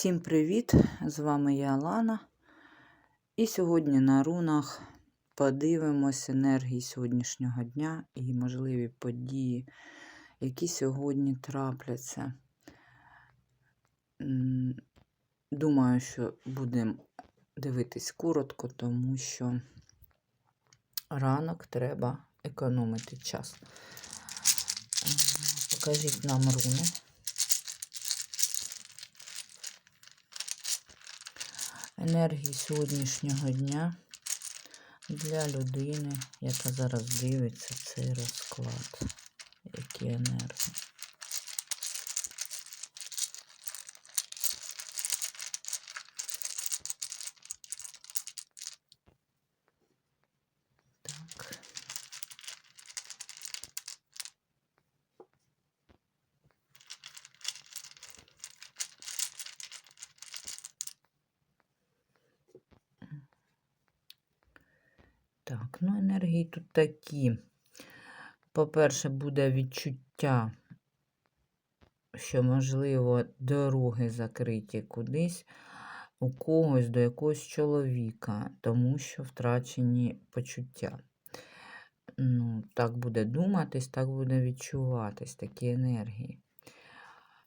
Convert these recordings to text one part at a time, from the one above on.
Всім привіт! З вами я Алана. І сьогодні на рунах подивимось енергії сьогоднішнього дня і можливі події, які сьогодні трапляться. Думаю, що будемо дивитись коротко, тому що ранок треба економити час. Покажіть нам руни. Енергії сьогоднішнього дня для людини, яка зараз дивиться цей розклад. Які енергії. Так. Так, ну енергії тут такі. По-перше, буде відчуття, що, можливо, дороги закриті кудись у когось до якогось чоловіка, тому що втрачені почуття. Ну, Так буде думатись, так буде відчуватись такі енергії.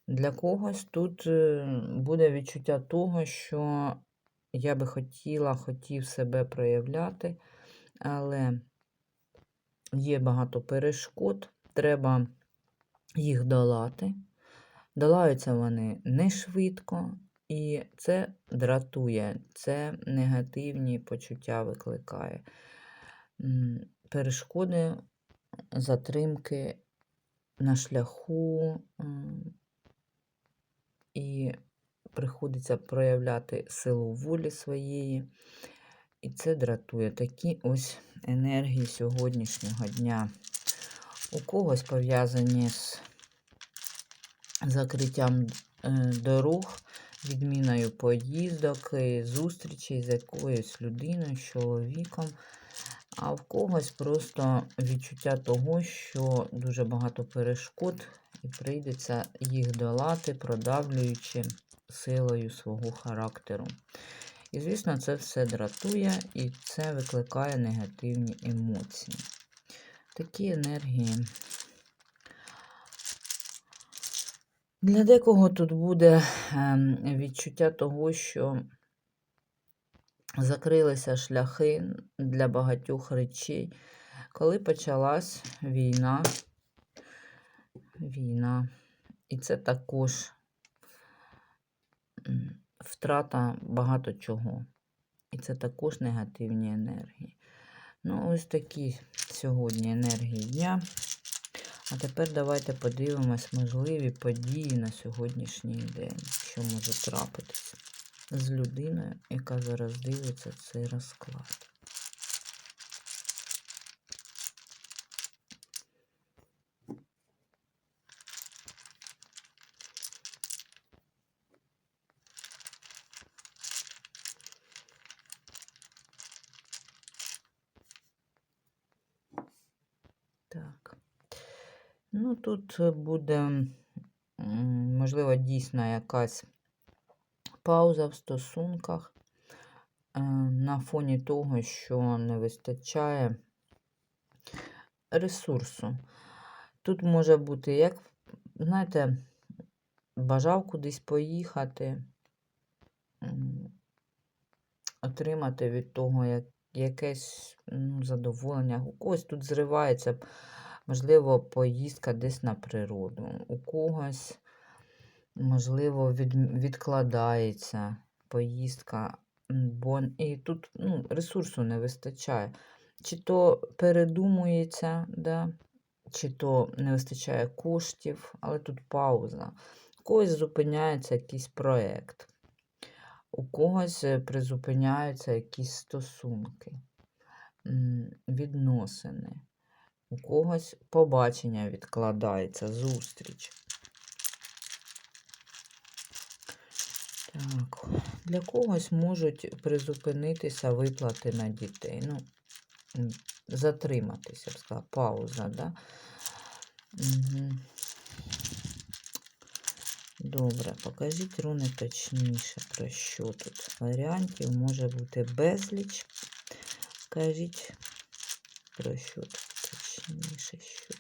Для когось тут е, буде відчуття того, що я би хотіла, хотів себе проявляти але є багато перешкод, треба їх долати. Долаються вони не швидко, і це дратує, це негативні почуття викликає. Перешкоди, затримки на шляху, і приходиться проявляти силу волі своєї. І це дратує такі ось енергії сьогоднішнього дня. У когось пов'язані з закриттям е, дорог, відміною поїздок, зустрічей з якоюсь людиною, з чоловіком. А в когось просто відчуття того, що дуже багато перешкод, і прийдеться їх долати, продавлюючи силою свого характеру. І, звісно, це все дратує і це викликає негативні емоції. Такі енергії. Для декого тут буде ем, відчуття того, що закрилися шляхи для багатьох речей, коли почалась війна. Війна. І це також втрата багато чого. І це також негативні енергії. Ну, ось такі сьогодні енергії дня. А тепер давайте подивимось можливі події на сьогоднішній день, що може трапитися з людиною, яка зараз дивиться цей розклад. Так. Ну, тут буде, можливо, дійсно якась пауза в стосунках е, на фоні того, що не вистачає ресурсу. Тут може бути, як, знаєте, бажав кудись поїхати, отримати від того як, якесь ну, задоволення. У когось тут зривається, можливо, поїздка десь на природу, у когось, можливо, від, відкладається поїздка, бо і тут ну, ресурсу не вистачає. Чи то передумується, да, чи то не вистачає коштів, але тут пауза. У когось зупиняється якийсь проєкт, у когось е, призупиняються якісь стосунки, відносини, у когось побачення відкладається, зустріч. Так, Для когось можуть призупинитися виплати на дітей. Ну, затриматися, я б сказала, пауза, да? Угу. Добре, покажіть руни точніше, про що тут. Варіантів може бути безліч. Кажіть, про що тут точніше, що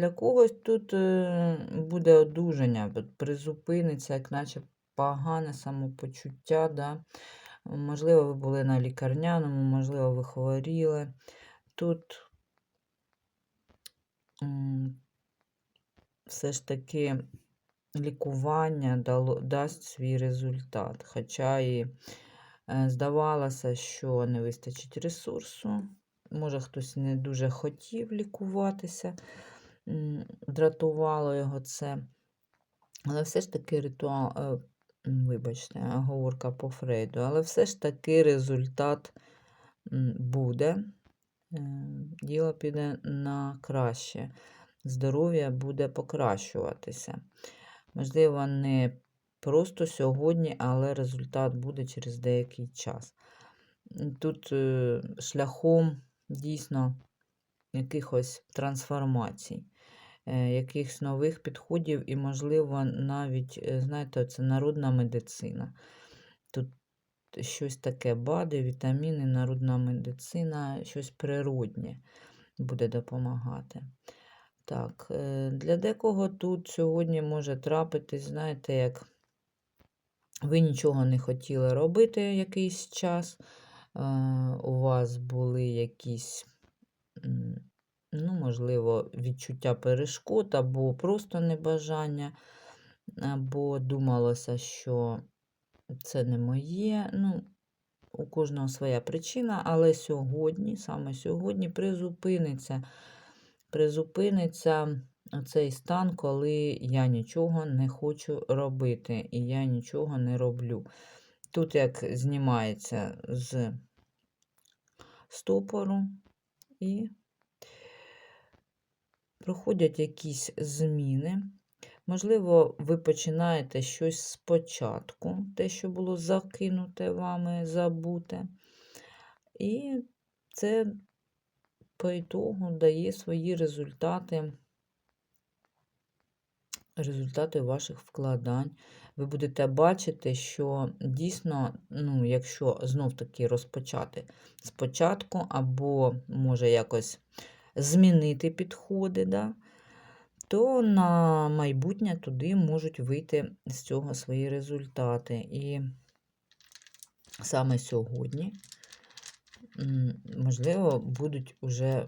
для когось тут е, буде одужання, призупиниться, як наче погане самопочуття. Да? Можливо, ви були на лікарняному, можливо, ви хворіли. Тут все ж таки лікування дало, дасть свій результат. Хоча і е, здавалося, що не вистачить ресурсу. Може, хтось не дуже хотів лікуватися, дратувало його це. Але все ж таки ритуал, е, вибачте, оговорка по Фрейду, але все ж таки результат буде. Е, Діло піде на краще. Здоров'я буде покращуватися. Можливо, не просто сьогодні, але результат буде через деякий час. Тут е, шляхом дійсно якихось трансформацій, якихось нових підходів і, можливо, навіть, е, знаєте, це народна медицина. Тут щось таке БАДи, вітаміни, народна медицина, щось природнє буде допомагати. Так, е, для декого тут сьогодні може трапитись, знаєте, як ви нічого не хотіли робити якийсь час, е, у вас були якісь, ну, можливо, відчуття перешкод, або просто небажання, або думалося, що це не моє. Ну, у кожного своя причина, але сьогодні, саме сьогодні, призупиниться, призупиниться цей стан, коли я нічого не хочу робити і я нічого не роблю. Тут як знімається з стопору і проходять якісь зміни. Можливо, ви починаєте щось спочатку, те, що було закинуте вами, забуте. І це по ітогу дає свої результати, результати ваших вкладань. Ви будете бачити, що дійсно, ну, якщо знов-таки розпочати спочатку, або може якось змінити підходи, да, то на майбутнє туди можуть вийти з цього свої результати. І саме сьогодні, можливо, будуть уже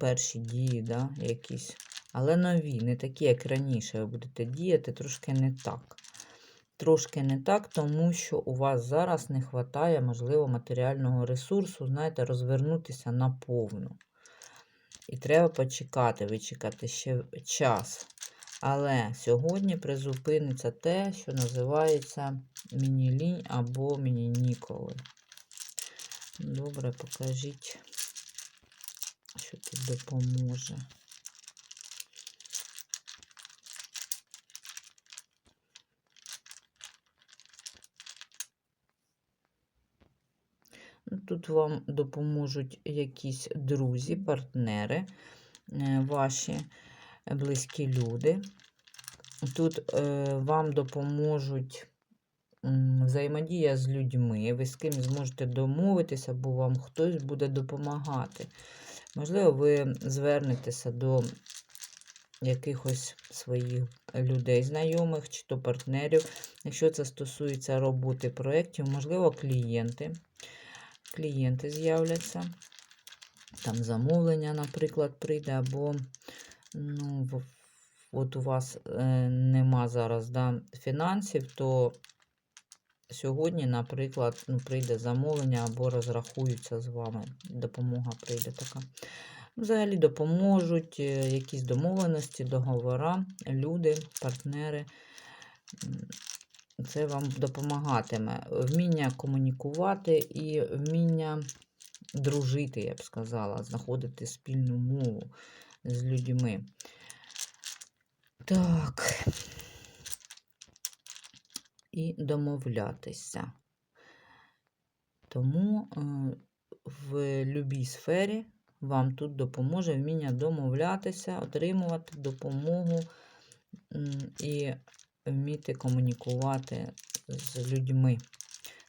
перші дії, да, якісь, але нові, не такі, як раніше. Ви будете діяти трошки не так. Трошки не так, тому що у вас зараз не вистачає, можливо, матеріального ресурсу, знаєте, розвернутися наповну. І треба почекати, вичекати ще час. Але сьогодні призупиниться те, що називається міні-лінь або міні-ніколи. Добре, покажіть, що тут допоможе. Тут вам допоможуть якісь друзі, партнери, е, ваші близькі люди. Тут е, вам допоможуть взаємодія з людьми, ви з ким зможете домовитися, бо вам хтось буде допомагати. Можливо, ви звернетеся до якихось своїх людей, знайомих чи то партнерів. Якщо це стосується роботи проєктів, можливо, клієнти. Клієнти з'являться. Там замовлення, наприклад, прийде, або ну, от у вас е, нема зараз да, фінансів, то сьогодні, наприклад, ну, прийде замовлення або розрахуються з вами. Допомога прийде така. Взагалі допоможуть е, якісь домовленості, договори, люди, партнери. Це вам допомагатиме. Вміння комунікувати і вміння дружити, я б сказала, знаходити спільну мову з людьми. Так. І домовлятися. Тому е, в будь-якій сфері вам тут допоможе вміння домовлятися, отримувати допомогу і вміти комунікувати з людьми.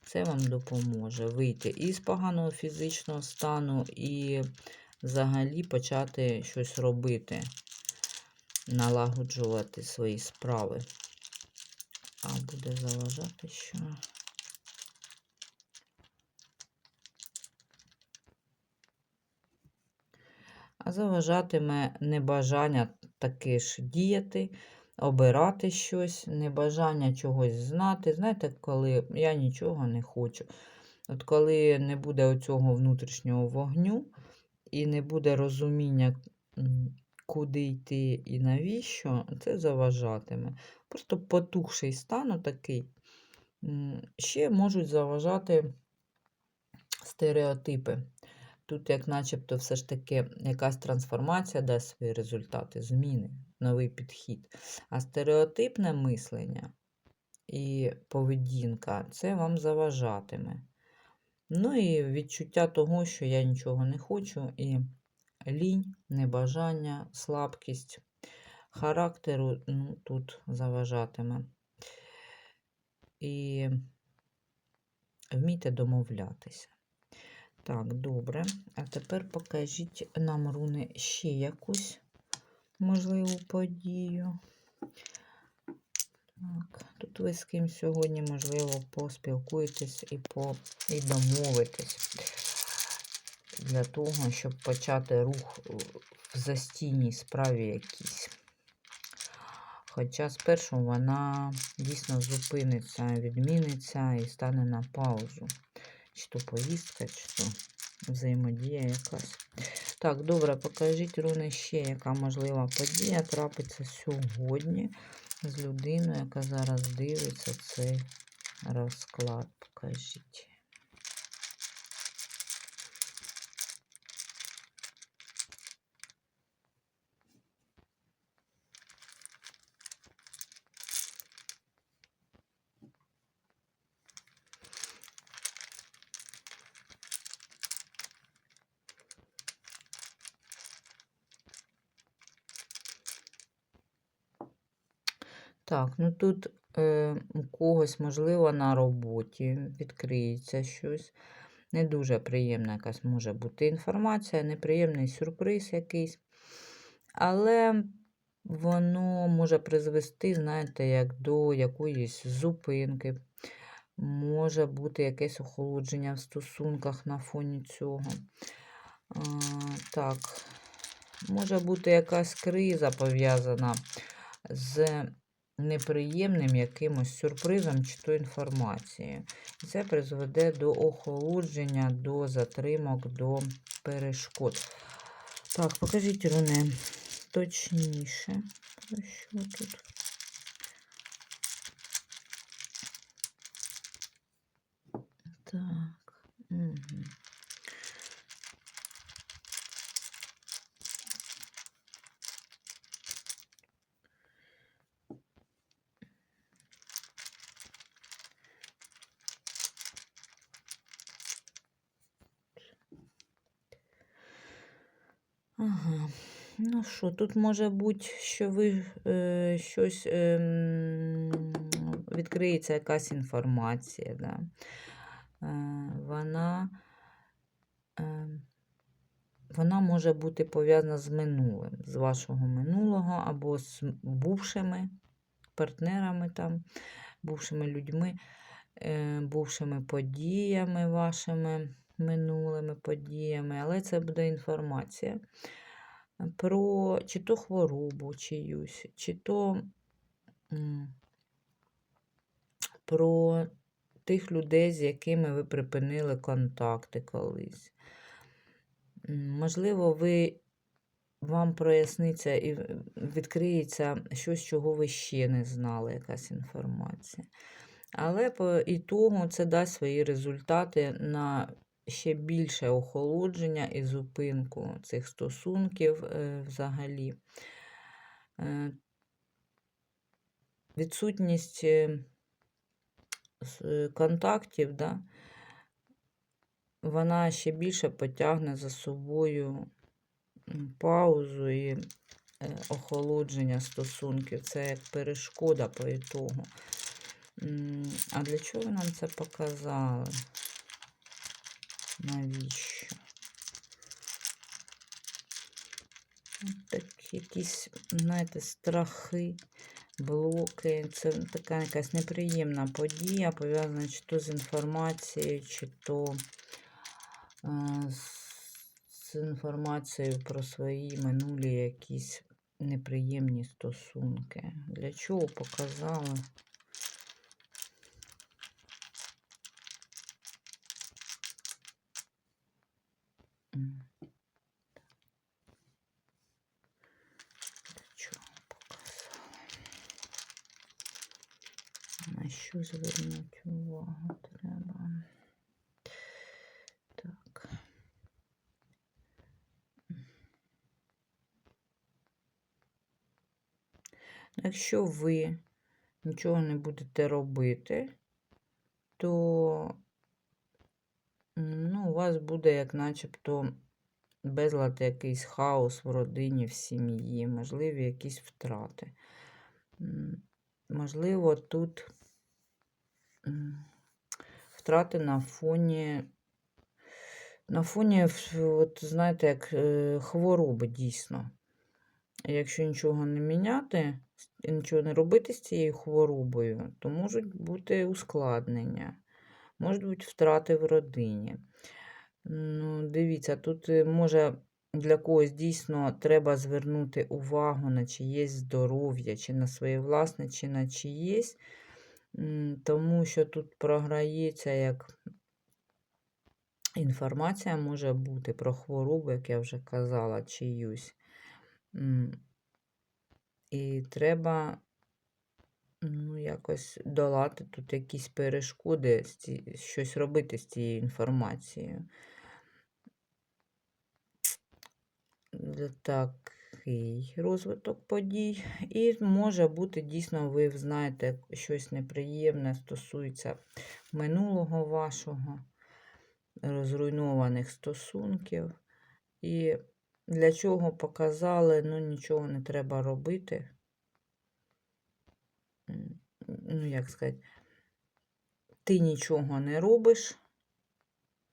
Це вам допоможе вийти із поганого фізичного стану і взагалі почати щось робити, налагоджувати свої справи. А буде заважати що? А заважатиме небажання таки ж діяти, обирати щось, небажання чогось знати. Знаєте, коли я нічого не хочу. От коли не буде оцього внутрішнього вогню і не буде розуміння, куди йти і навіщо, це заважатиме. Просто потухший стан такий. Ще можуть заважати стереотипи. Тут, як начебто, все ж таки якась трансформація дасть свої результати, зміни, новий підхід. А стереотипне мислення і поведінка це вам заважатиме. Ну і відчуття того, що я нічого не хочу, і лінь, небажання, слабкість характеру ну, тут заважатиме. І вмійте домовлятися. Так, добре. А тепер покажіть нам, руни, ще якусь можливу подію. Так, тут ви з ким сьогодні, можливо, поспілкуєтесь і, по... і домовитесь для того, щоб почати рух в застійній справі якійсь. Хоча спершу вона дійсно зупиниться, відміниться і стане на паузу. Чи то поїздка, чи то взаємодія якась. Так, добре, покажіть, руни, ще, яка можлива подія трапиться сьогодні з людиною, яка зараз дивиться цей розклад. Покажіть. Так, ну тут е, у когось, можливо, на роботі відкриється щось. Не дуже приємна якась може бути інформація, неприємний сюрприз якийсь. Але воно може призвести, знаєте, як до якоїсь зупинки. Може бути якесь охолодження в стосунках на фоні цього. А, так, може бути якась криза пов'язана з неприємним якимось сюрпризом чи то інформацією. Це призведе до охолодження, до затримок, до перешкод. Так, покажіть, Руне, точніше, про що тут? Так. Угу. Ага. Ну що, тут може бути, що ви е, щось е, відкриється якась інформація. Да? Е, вона, е, вона може бути пов'язана з минулим, з вашого минулого або з бувшими партнерами, там, бувшими людьми, е, бувшими подіями вашими минулими подіями, але це буде інформація про чи то хворобу чиюсь, чи то про тих людей, з якими ви припинили контакти колись. Можливо, ви вам проясниться і відкриється щось, чого ви ще не знали, якась інформація. Але по ітогу це дасть свої результати на ще більше охолодження і зупинку цих стосунків е, взагалі. Е, Відсутність е, контактів, да, вона ще більше потягне за собою паузу і охолодження стосунків. Це як перешкода по ітогу. А для чого ви нам це показали? Навіщо? Так, якісь, знаєте, страхи, блоки. Це така якась неприємна подія, пов'язана чи то з інформацією, чи то е, з інформацією про свої минулі якісь неприємні стосунки. Для чого показали? М. Для чого показали? На що увагу треба? Так. Якщо ви нічого не будете робити, то ну, у вас буде як начебто безлад, якийсь хаос в родині, в сім'ї, можливі якісь втрати. Можливо, тут втрати на фоні, на фоні, от, знаєте, як е, хвороби дійсно. Якщо нічого не міняти, нічого не робити з цією хворобою, то можуть бути ускладнення, можуть бути втрати в родині. Ну, дивіться, тут е, може для когось дійсно треба звернути увагу на чиєсь здоров'я, чи на своє власне, чи на чиєсь, тому що тут програється як інформація може бути про хворобу, як я вже казала, чиюсь. І треба ну, якось долати тут якісь перешкоди, щось робити з цією інформацією. Д- Такий розвиток подій. І може бути дійсно, ви знаєте, щось неприємне стосується минулого вашого, розруйнованих стосунків. І для чого показали, ну нічого не треба робити. Ну, як сказати, ти нічого не робиш,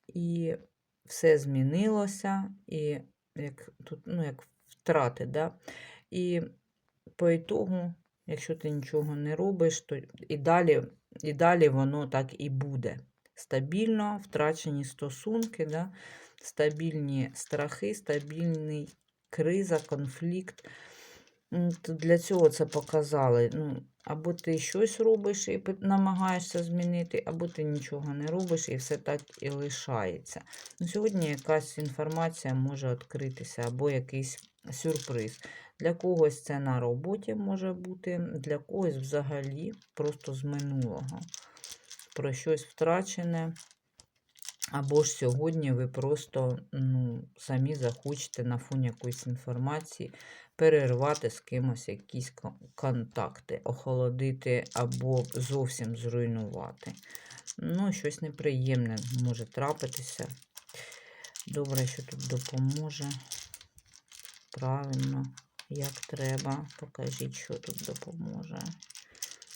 і все змінилося, і як тут, ну, як втрати, да? І по ітогу, якщо ти нічого не робиш, то і далі, і далі воно так і буде. Стабільно втрачені стосунки, да? стабільні страхи, стабільний криза, конфлікт. Для цього це показали. Ну, або ти щось робиш і намагаєшся змінити, або ти нічого не робиш і все так і лишається. Ну, сьогодні якась інформація може відкритися, або якийсь сюрприз. Для когось це на роботі може бути, для когось взагалі просто з минулого. Про щось втрачене. Або ж сьогодні ви просто ну, самі захочете на фоні якоїсь інформації перервати з кимось якісь контакти, охолодити або зовсім зруйнувати. Ну, щось неприємне може трапитися. Добре, що тут допоможе. Правильно, як треба. Покажіть, що тут допоможе,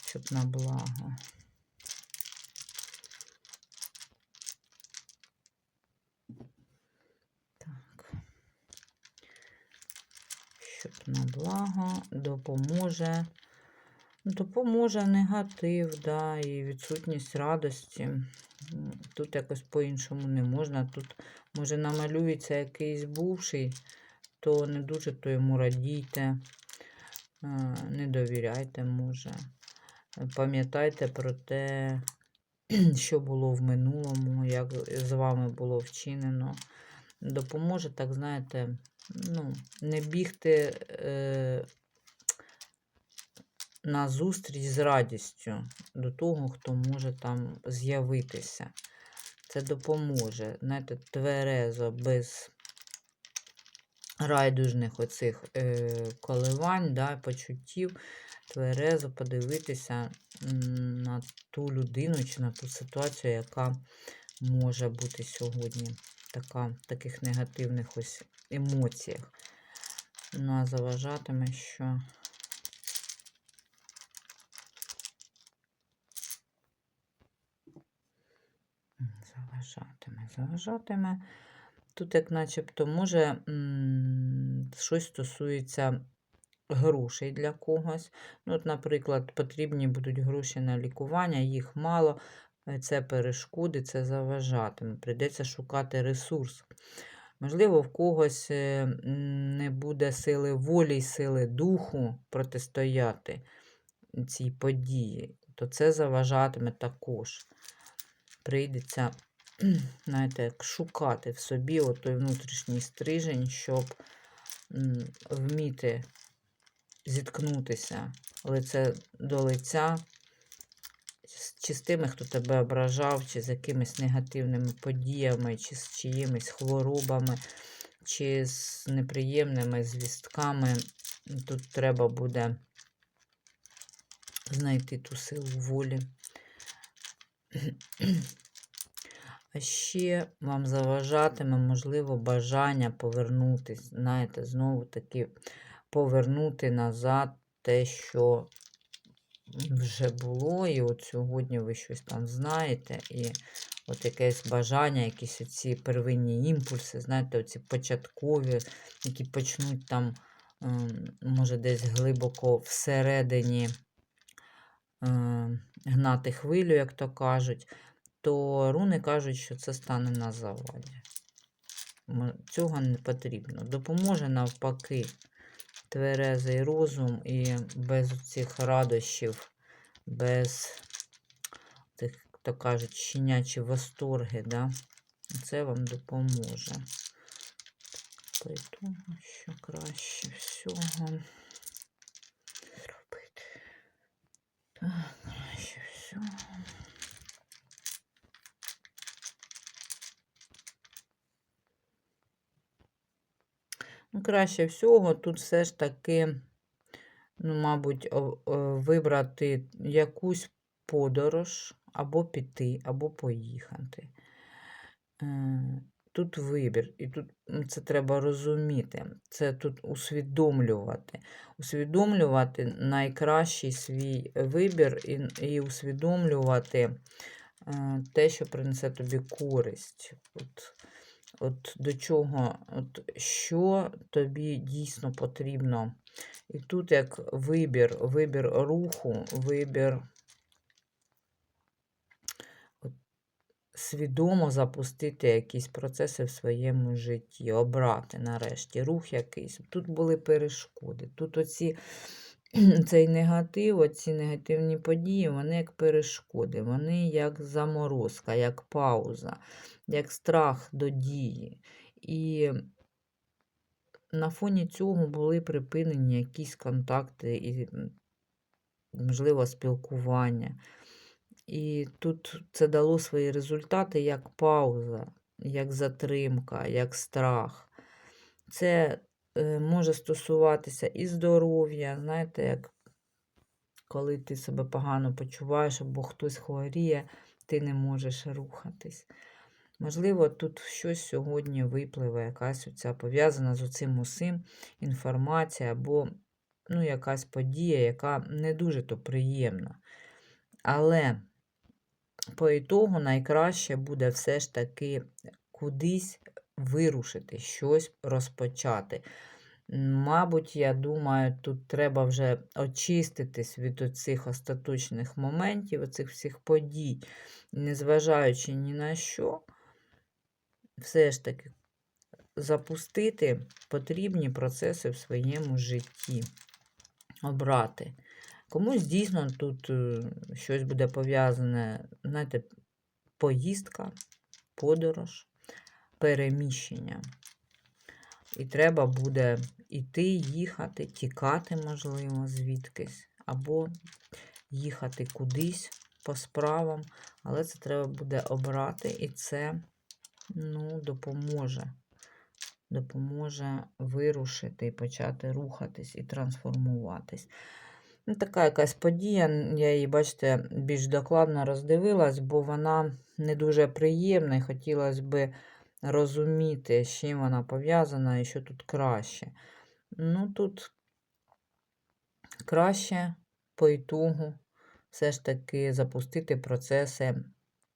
щоб на благо. Так. Щоб на благо допоможе. Допоможе негатив, да, і відсутність радості. Тут якось по-іншому не можна. Тут, може, намалюється якийсь бувший, то не дуже то йому радійте, е, не довіряйте, може. Пам'ятайте про те, що було в минулому, як з вами було вчинено. Допоможе, так знаєте, ну, не бігти е, на зустріч з радістю до того, хто може там з'явитися. Це допоможе. Знаєте, тверезо, без райдужних оцих е, коливань, да, почуттів, тверезо подивитися на ту людину чи на ту ситуацію, яка може бути сьогодні така, таких негативних ось емоціях. Ну, а заважатиме, що. Заважатиме, заважатиме. Тут, як начебто, може щось стосується грошей для когось. Ну, от, наприклад, потрібні будуть гроші на лікування, їх мало. е, Це перешкоди, це заважатиме. Прийдеться шукати ресурс. Можливо, в когось е, не буде сили волі й сили духу протистояти цій події, то це заважатиме також. Прийдеться, знаєте, як шукати в собі той внутрішній стрижень, щоб вміти зіткнутися лице до лиця чи з тими, хто тебе ображав, чи з якимись негативними подіями, чи з чиїмись хворобами, чи з неприємними звістками. Тут треба буде знайти ту силу волі. А ще вам заважатиме, можливо, бажання повернутись, знаєте, знову таки повернути назад те, що вже було, і от сьогодні ви щось там знаєте, і от якесь бажання, якісь оці первинні імпульси, знаєте, оці початкові, які почнуть там, ем, може, десь глибоко всередині е, гнати хвилю, як то кажуть, то руни кажуть, що це стане на заваді. Цього не потрібно. Допоможе навпаки тверезий розум і без цих радощів, без тих, то кажуть, щенячі восторги, да? це вам допоможе. При тому, що краще всього зробити. Так, краще всього. Ну, краще всього тут все ж таки, ну, мабуть, вибрати якусь подорож, або піти, або поїхати. Е, Тут вибір, і тут це треба розуміти. Це тут усвідомлювати. Усвідомлювати найкращий свій вибір і, і усвідомлювати е, те, що принесе тобі користь. От, от до чого, от що тобі дійсно потрібно. І тут як вибір, вибір руху, вибір от, свідомо запустити якісь процеси в своєму житті, обрати нарешті рух якийсь. Тут були перешкоди. Тут оці, цей негатив, оці негативні події, вони як перешкоди, вони як заморозка, як пауза, як страх до дії. І на фоні цього були припинені якісь контакти і, можливо, спілкування. І тут це дало свої результати як пауза, як затримка, як страх. Це може стосуватися і здоров'я, знаєте, як коли ти себе погано почуваєш, або хтось хворіє, ти не можеш рухатись. Можливо, тут щось сьогодні випливе, якась оця пов'язана з оцим усім інформація, або ну, якась подія, яка не дуже то приємна. Але по ітогу найкраще буде все ж таки кудись вирушити, щось розпочати. Мабуть, я думаю, тут треба вже очиститись від оцих остаточних моментів, оцих всіх подій, незважаючи ні на що, все ж таки запустити потрібні процеси в своєму житті, обрати. Комусь дійсно тут е, щось буде пов'язане, знаєте, поїздка, подорож, переміщення. І треба буде іти, їхати, тікати, можливо, звідкись, або їхати кудись по справам, але це треба буде обрати, і це ну, допоможе. Допоможе вирушити і почати рухатись і трансформуватись. Ну, така якась подія, я її, бачите, більш докладно роздивилась, бо вона не дуже приємна, і хотілося б розуміти, з чим вона пов'язана і що тут краще. Ну, тут краще по ітогу все ж таки запустити процеси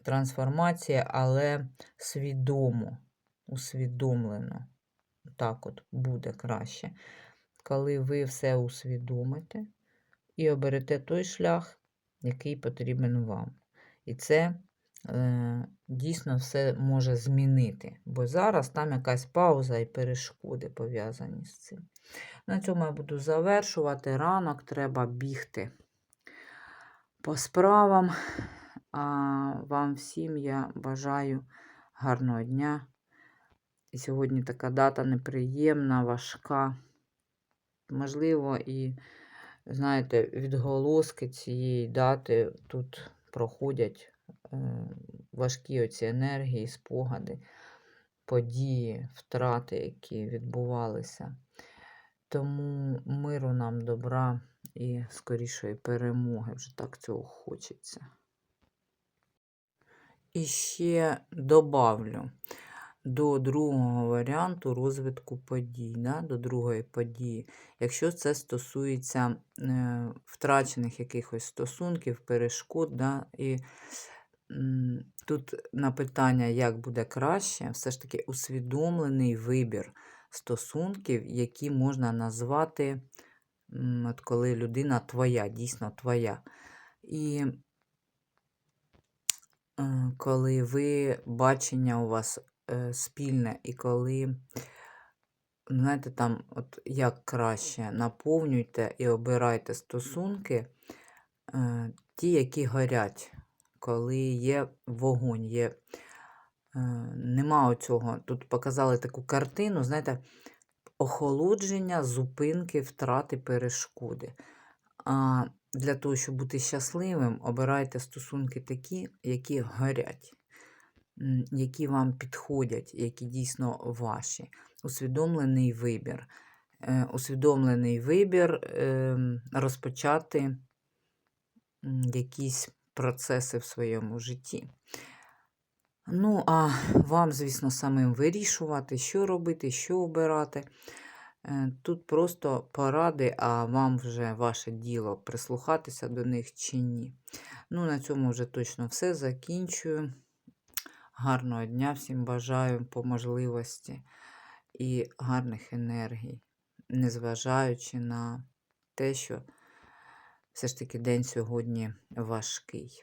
трансформації, але свідомо, усвідомлено. Так от буде краще. Коли ви все усвідомите і оберете той шлях, який потрібен вам. І це дійсно все може змінити. Бо зараз там якась пауза і перешкоди пов'язані з цим. На цьому я буду завершувати. Ранок треба бігти по справам. А вам всім я бажаю гарного дня. І сьогодні така дата неприємна, важка. Можливо, і, знаєте, відголоски цієї дати тут проходять е, важкі оці енергії, спогади, події, втрати, які відбувалися. Тому миру нам добра і скорішої перемоги. Вже так цього хочеться. І ще добавлю до другого варіанту розвитку подій, да, до другої події. Якщо це стосується е, втрачених якихось стосунків, перешкод, да, і тут на питання, як буде краще, все ж таки усвідомлений вибір стосунків, які можна назвати, от коли людина твоя, дійсно твоя. І е, коли ви бачення у вас е, спільне, і коли, знаєте, там, от як краще, наповнюйте і обирайте стосунки, е, ті, які горять, коли є вогонь, є. е, Нема оцього. Тут показали таку картину, знаєте, охолодження, зупинки, втрати, перешкоди. А для того, щоб бути щасливим, обирайте стосунки такі, які горять, які вам підходять, які дійсно ваші. Усвідомлений вибір. Е, Усвідомлений вибір ем, розпочати якісь процеси в своєму житті. Ну, а вам, звісно, самим вирішувати, що робити, що обирати. Е, Тут просто поради, а вам вже ваше діло прислухатися до них чи ні. Ну, на цьому вже точно все закінчую. Гарного дня всім бажаю по можливості і гарних енергій, незважаючи на те, що все ж таки день сьогодні важкий.